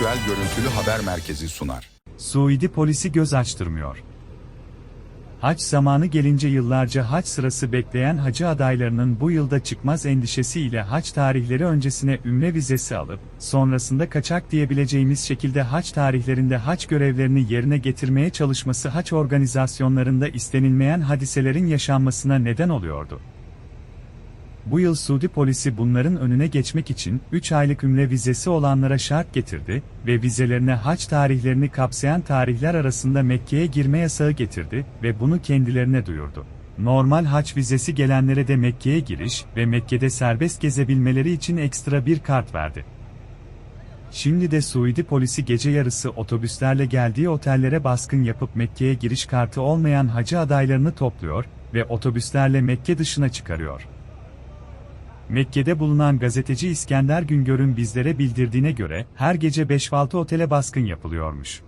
Görüntülü Haber Merkezi sunar. Suudi polisi göz açtırmıyor. Haç zamanı gelince yıllarca haç sırası bekleyen hacı adaylarının bu yılda çıkmaz endişesiyle haç tarihleri öncesine ümre vizesi alıp, sonrasında kaçak diyebileceğimiz şekilde haç tarihlerinde haç görevlerini yerine getirmeye çalışması haç organizasyonlarında istenilmeyen hadiselerin yaşanmasına neden oluyordu. Bu yıl Suudi polisi bunların önüne geçmek için 3 aylık ümre vizesi olanlara şart getirdi ve vizelerine haç tarihlerini kapsayan tarihler arasında Mekke'ye girme yasağı getirdi ve bunu kendilerine duyurdu. Normal haç vizesi gelenlere de Mekke'ye giriş ve Mekke'de serbest gezebilmeleri için ekstra bir kart verdi. Şimdi de Suudi polisi gece yarısı otobüslerle geldiği otellere baskın yapıp Mekke'ye giriş kartı olmayan hacı adaylarını topluyor ve otobüslerle Mekke dışına çıkarıyor. Mekke'de bulunan gazeteci İskender Güngör'ün bizlere bildirdiğine göre her gece 5-6 otele baskın yapılıyormuş.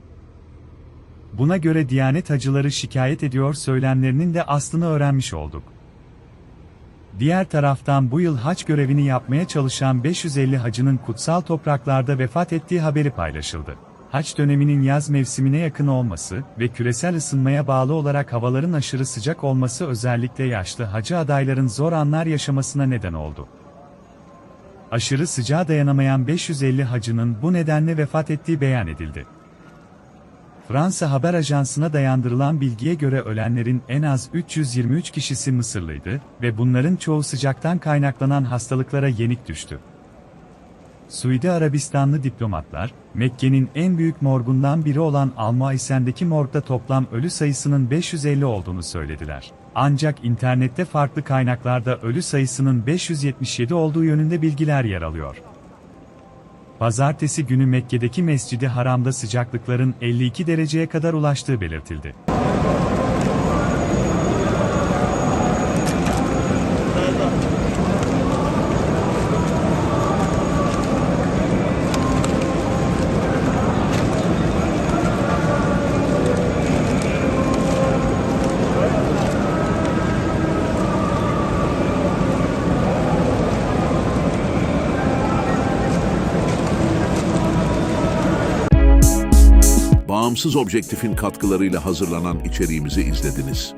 Buna göre Diyanet hacıları şikayet ediyor söylemlerinin de aslını öğrenmiş olduk. Diğer taraftan bu yıl haç görevini yapmaya çalışan 550 hacının kutsal topraklarda vefat ettiği haberi paylaşıldı. Haç döneminin yaz mevsimine yakın olması ve küresel ısınmaya bağlı olarak havaların aşırı sıcak olması özellikle yaşlı hacı adayların zor anlar yaşamasına neden oldu. Aşırı sıcağa dayanamayan 550 hacının bu nedenle vefat ettiği beyan edildi. Fransa haber ajansına dayandırılan bilgiye göre ölenlerin en az 323 kişisi Mısırlıydı ve bunların çoğu sıcaktan kaynaklanan hastalıklara yenik düştü. Suudi Arabistanlı diplomatlar, Mekke'nin en büyük morgundan biri olan Al-Muaysen'deki morgda toplam ölü sayısının 550 olduğunu söylediler. Ancak internette farklı kaynaklarda ölü sayısının 577 olduğu yönünde bilgiler yer alıyor. Pazartesi günü Mekke'deki Mescidi Haram'da sıcaklıkların 52 dereceye kadar ulaştığı belirtildi. Bağımsız objektifin katkılarıyla hazırlanan içeriğimizi izlediniz.